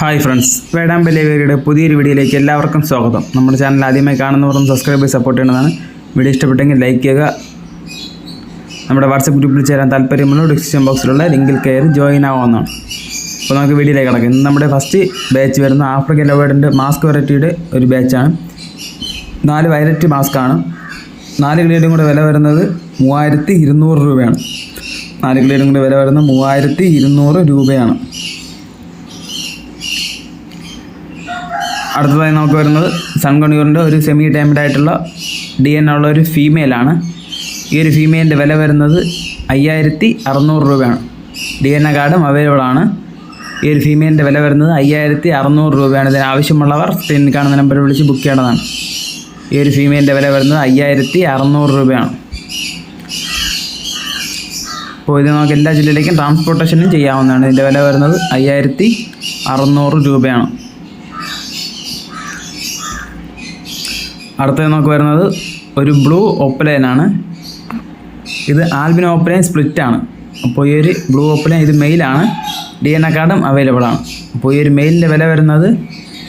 Hi friends വേടാം ബലേവരിയുടെ പുതിയൊരു വീഡിയോയിലേക്ക് എല്ലാവർക്കും സ്വാഗതം. നമ്മുടെ ചാനൽ ആദ്യമായി കാണുന്നവർക്കും സബ്സ്ക്രൈബ് ചെയ്ത് സപ്പോർട്ട് ചെയ്യേണ്ടതാണ് വീഡിയോ ഇഷ്ടപ്പെട്ടെങ്കിൽ ലൈക്ക് ചെയ്യുക. നമ്മുടെ വാട്സപ്പ് ഗ്രൂപ്പിൽ ചേരാൻ താല്പര്യമുള്ള ഡിസ്ക്രിപ്ഷൻ ബോക്സിലുള്ള ലിങ്കിൽ കയറി ജോയിൻ ആവാവുന്നതാണ്. അപ്പോൾ നമുക്ക് വീഡിയോയിലേക്ക് കിടക്കാം. ഇന്ന് നമ്മുടെ ഫസ്റ്റ് ബാച്ച് വരുന്ന ആഫ്രിക്കൻ ലവേഡിന്റെ മാസ്ക് വെറൈറ്റിയുടെ ഒരു ബാച്ചാണ് നാല് വയലറ്റ് മാസ്കാണ് നാല് കിലോയുടെ കൂടെ വില വരുന്നത് മൂവായിരത്തി ഇരുന്നൂറ് രൂപയാണ്. നാല് കിലോയുടെ കൂടെ വില വരുന്നത് മൂവായിരത്തി ഇരുന്നൂറ് രൂപയാണ്. അടുത്തതായി നമുക്ക് വരുന്നത് സൺകണിയൂറിന്റെ ഒരു സെമി ടൈംഡ് ആയിട്ടുള്ള ഡി എൻ ഉള്ള ഒരു ഫീമെയിലാണ് ഈ ഒരു ഫീമെയിലിന്റെ വില വരുന്നത് അയ്യായിരത്തി അറുന്നൂറ് രൂപയാണ് ഡി എൻ എ കാർഡും അവൈലബിൾ ആണ്. ഈ ഒരു ഫീമെയിലിന്റെ വില വരുന്നത് അയ്യായിരത്തി അറുന്നൂറ് രൂപയാണ്. ഇതിന് ആവശ്യമുള്ളവർ സ്ക്രീനിൽ കാണുന്ന നമ്പറിൽ വിളിച്ച് ബുക്ക് ചെയ്യേണ്ടതാണ്. ഈ ഒരു ഫീമെയിലിന്റെ വില വരുന്നത് അയ്യായിരത്തി അറുന്നൂറ് രൂപയാണ്. അപ്പോൾ ഇത് നമുക്ക് എല്ലാ ജില്ലയിലേക്കും ട്രാൻസ്പോർട്ടേഷനും ചെയ്യാവുന്നതാണ്. ഇതിന്റെ വില വരുന്നത് അയ്യായിരത്തി അറുന്നൂറ് രൂപയാണ്. അടുത്തത് നമുക്ക് വരുന്നത് ഒരു ബ്ലൂ ഓപ്പലൈനാണ് ഇത് ആൽബിൻ ഓപ്പലൈൻ സ്പ്ലിറ്റ് ആണ്. അപ്പോൾ ഈ ഒരു ബ്ലൂ ഓപ്പലൈൻ ഇത് മെയിലാണ് ഡി എൻ എ കാർഡും അവൈലബിൾ ആണ്. അപ്പോൾ ഈ ഒരു മെയിലിന്റെ വില വരുന്നത്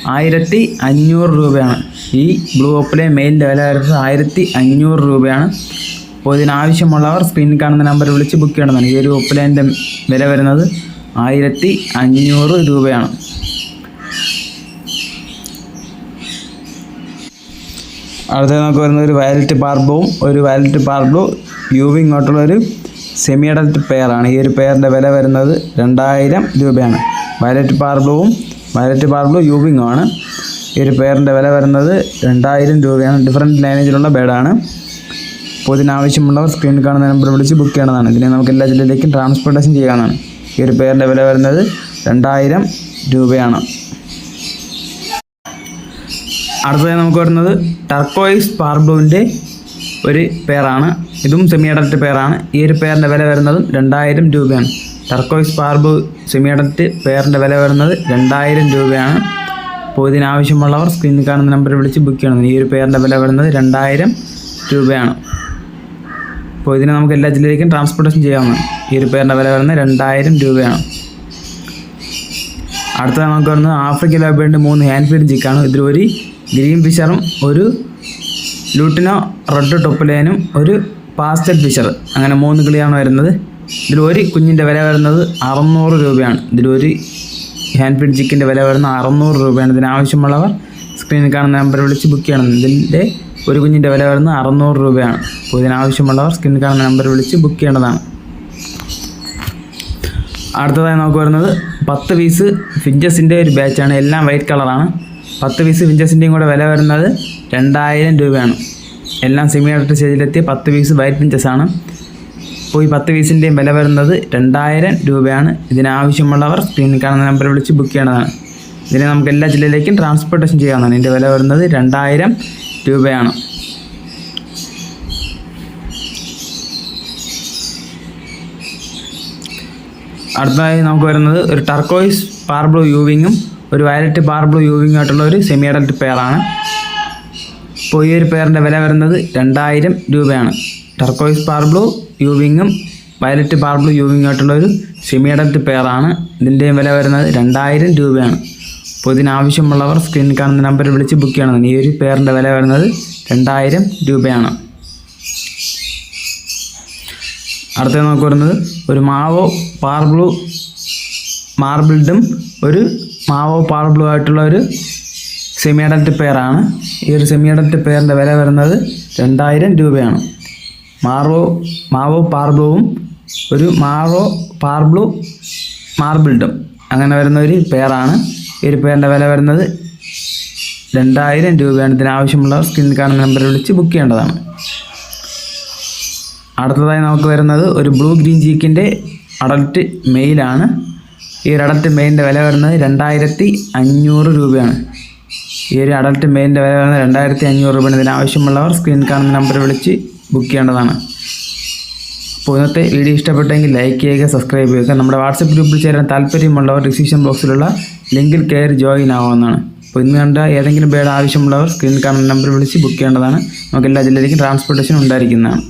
ആയിരത്തി അഞ്ഞൂറ് രൂപയാണ്. ഈ ബ്ലൂ ഓപ്പലൈൻ മെയിലിന്റെ വില വരുന്നത് ആയിരത്തി അഞ്ഞൂറ് രൂപയാണ്. അപ്പോൾ ഇതിനാവശ്യമുള്ളവർ സ്ക്രീനിൽ കാണുന്ന നമ്പർ വിളിച്ച് ബുക്ക് ചെയ്യണമെന്നാണ്. ഈ ഒരു ഓപ്പലൈന്റെ വില വരുന്നത് ആയിരത്തി അഞ്ഞൂറ് രൂപയാണ്. അടുത്തത് നമുക്ക് വരുന്നത് ഒരു വയലറ്റ് പാർബവും ഒരു വയലറ്റ് പാർബ്ലു യുവി ഇങ്ങോട്ടുള്ള ഒരു സെമി അഡൽട്ട് പെയറാണ് ഈ ഒരു പെയറിന്റെ വില വരുന്നത് രണ്ടായിരം രൂപയാണ്. വയലറ്റ് പാർബ്ലുവും വയലറ്റ് പാർബ്ലു യൂവിങ്ങും ആണ്. ഈ ഒരു പെയറിന്റെ വില വരുന്നത് രണ്ടായിരം രൂപയാണ്. ഡിഫറെന്റ് ലൈനേജിലുള്ള ബേഡാണ് അപ്പോൾ ഇതിനാവശ്യമുള്ളവർ സ്ക്രീൻ കാണുന്ന നമ്പർ വിളിച്ച് ബുക്ക് ചെയ്യണതാണ്. ഇതിനെ നമുക്ക് എല്ലാ ജില്ലയിലേക്കും ട്രാൻസ്പോർട്ടേഷൻ ചെയ്യാവുന്നതാണ്. ഈ ഒരു പെയറിന്റെ വില വരുന്നത് രണ്ടായിരം രൂപയാണ്. അടുത്തതായി നമുക്ക് വരുന്നത് ടർക്കോയിസ് പാർബ്ലൂവിന്റെ ഒരു പെയറാണ് ഇതും സെമി അഡൽട്ട് പെയറാണ് ഈ ഒരു പെയറിന്റെ വില വരുന്നതും രണ്ടായിരം രൂപയാണ്. ടർക്കോയിസ് പാർബു സെമി അഡൽട്ട് പെയറിന്റെ വില വരുന്നത് രണ്ടായിരം രൂപയാണ്. അപ്പോൾ ഇതിനാവശ്യമുള്ളവർ സ്ക്രീനിൽ കാണുന്ന നമ്പറിൽ വിളിച്ച് ബുക്ക് ചെയ്യണം. ഈ ഒരു പെയറിന്റെ വില വരുന്നത് രണ്ടായിരം രൂപയാണ്. അപ്പോൾ ഇതിനെ നമുക്ക് എല്ലാ ജില്ലയിലേക്കും ട്രാൻസ്പോർട്ടേഷൻ ചെയ്യാവുന്നതാണ്. ഈ ഒരു പെയറിന്റെ വില വരുന്നത് രണ്ടായിരം രൂപയാണ്. അടുത്ത നമുക്ക് വരുന്നത് ആഫ്രിക്കൻ ലാബേന്റെ മൂന്ന് ഹാൻഡ് ഫീഡ് ജിക്കാണ്. ഇതിൽ ഒരു ഗ്രീൻ ഫിഷറും ഒരു ലൂട്ടിനോ റെഡ് ടൊപ്പലേനും ഒരു പാസ്റ്റൽ ഫിഷർ. അങ്ങനെ മൂന്ന് കിളിയാണ് വരുന്നത്. ഇതിൽ ഒരു കുഞ്ഞിന്റെ വില വരുന്നത് അറുന്നൂറ് രൂപയാണ്. ഇതിലൊരു ഹാൻഡ് ഫീഡ് ചിക്കിന്റെ വില വരുന്നത് അറുന്നൂറ് രൂപയാണ്. ഇതിനാവശ്യമുള്ളവർ സ്ക്രീനിൽ കാണുന്ന നമ്പർ വിളിച്ച് ബുക്ക് ചെയ്യണം. ഇതിന്റെ ഒരു കുഞ്ഞിന്റെ വില വരുന്നത് അറുന്നൂറ് രൂപയാണ്. അപ്പോൾ ഇതിനാവശ്യമുള്ളവർ സ്ക്രീനിൽ കാണുന്ന നമ്പർ വിളിച്ച് ബുക്ക് ചെയ്യേണ്ടതാണ്. അടുത്തതായി നമുക്ക് വരുന്നത് പത്ത് പീസ് ഫിഞ്ചസിന്റെ ഒരു ബാച്ചാണ് എല്ലാം വൈറ്റ് കളറാണ് പത്ത് പീസ് വിഞ്ചസിന്റെയും കൂടെ വില വരുന്നത് രണ്ടായിരം രൂപയാണ്. എല്ലാം സെമി അഡൽട്ട് സ്റ്റേജിലെത്തിയ പത്ത് പീസ് വൈറ്റ് വിഞ്ചസാണ് അപ്പോൾ ഈ പത്ത് പീസിന്റെയും വില വരുന്നത് രണ്ടായിരം രൂപയാണ്. ഇതിനാവശ്യമുള്ളവർ സ്ക്രീനിൽ കാണുന്ന നമ്പർ വിളിച്ച് ബുക്ക് ചെയ്യേണ്ടതാണ് ഇതിനെ നമുക്ക് എല്ലാ ജില്ലയിലേക്കും ട്രാൻസ്പോർട്ടേഷൻ ചെയ്യാവുന്നതാണ്. ഇതിന്റെ വില വരുന്നത് രണ്ടായിരം രൂപയാണ്. അടുത്തതായി നമുക്ക് വരുന്നത് ഒരു ടർക്കോയിസ് പാർബ്ലൂ യൂവിങ്ങും ഒരു വയലറ്റ് പാർബ്ലൂ യൂവിങ് ആയിട്ടുള്ള ഒരു സെമി അഡൽട്ട് പെയറാണ് അപ്പോൾ ഈ ഒരു പെയറിന്റെ വില വരുന്നത് രണ്ടായിരം രൂപയാണ്. ടർക്കോയിസ് പാർബ്ലൂ യൂവിങ്ങും വയലറ്റ് പാർബ്ലൂ യൂവിങ് ആയിട്ടുള്ള ഒരു സെമി അഡൽട്ട് പെയറാണ് ഇതിന്റെയും വില വരുന്നത് രണ്ടായിരം രൂപയാണ്. അപ്പോൾ ഇതിനാവശ്യമുള്ളവർ സ്ക്രീനിൽ കാണുന്ന നമ്പറിൽ വിളിച്ച് ബുക്ക് ചെയ്യണം. ഈ ഒരു പെയറിന്റെ വില വരുന്നത് രണ്ടായിരം രൂപയാണ്. അടുത്ത നമുക്ക് വരുന്നത് ഒരു മാവോ പാർബ്ലു മാർബിൾഡും ഒരു മാവോ പാർബിളും ആയിട്ടുള്ള ഒരു സെമി അഡൽട്ട് പെയറാണ് ഈ ഒരു സെമി അഡൽട്ട് പെയറിന്റെ വില വരുന്നത് രണ്ടായിരം രൂപയാണ്. മാർവോ മാവോ പാർബ്ലുവും ഒരു മാവോ പാർബ്ലു മാർബിൾഡും അങ്ങനെ വരുന്ന ഒരു പെയറാണ് ഈ ഒരു പെയറിന്റെ വില വരുന്നത് രണ്ടായിരം രൂപയാണ്. ഇതിനാവശ്യമുള്ള സ്കിൻ കാണുന്ന നമ്പറിൽ വിളിച്ച് ബുക്ക് ചെയ്യേണ്ടതാണ്. അടുത്തതായി നമുക്ക് വരുന്നത് ഒരു ബ്ലൂ ഗ്രീൻ ചീക്കിന്റെ അഡൽറ്റ് മെയിലാണ് ഈ ഒരു അഡൽട്ട് മെയിന്റെ വില വരുന്നത് രണ്ടായിരത്തി അഞ്ഞൂറ് രൂപയാണ്. ഈ ഒരു അഡൽട്ട് മെയിന്റെ വില വരുന്നത് രണ്ടായിരത്തി അഞ്ഞൂറ് രൂപയാണ് ഇതിനാവശ്യമുള്ളവർ സ്ക്രീൻ കാണുന്ന നമ്പർ വിളിച്ച് ബുക്ക് ചെയ്യേണ്ടതാണ്. അപ്പോൾ ഇന്നത്തെ വീഡിയോ ഇഷ്ടപ്പെട്ടെങ്കിൽ ലൈക്ക് ചെയ്യുക സബ്സ്ക്രൈബ് ചെയ്യുക. നമ്മുടെ വാട്സപ്പ് ഗ്രൂപ്പിൽ ചേരാൻ താല്പര്യമുള്ളവർ ഡിസിഷൻ ബോക്സിലുള്ള ലിങ്കിൽ കയറി ജോയിൻ ആവാവുന്നതാണ് അപ്പോൾ ഇന്ന് കണ്ട ഏതെങ്കിലും ബേഡ് ആവശ്യമുള്ളവർ സ്ക്രീൻ കാണുന്ന നമ്പർ വിളിച്ച് ബുക്ക് ചെയ്യേണ്ടതാണ്. നമുക്ക് എല്ലാ ജില്ലയിലേക്കും ട്രാൻസ്പോർട്ടേഷൻ ഉണ്ടായിരിക്കുന്നതാണ്.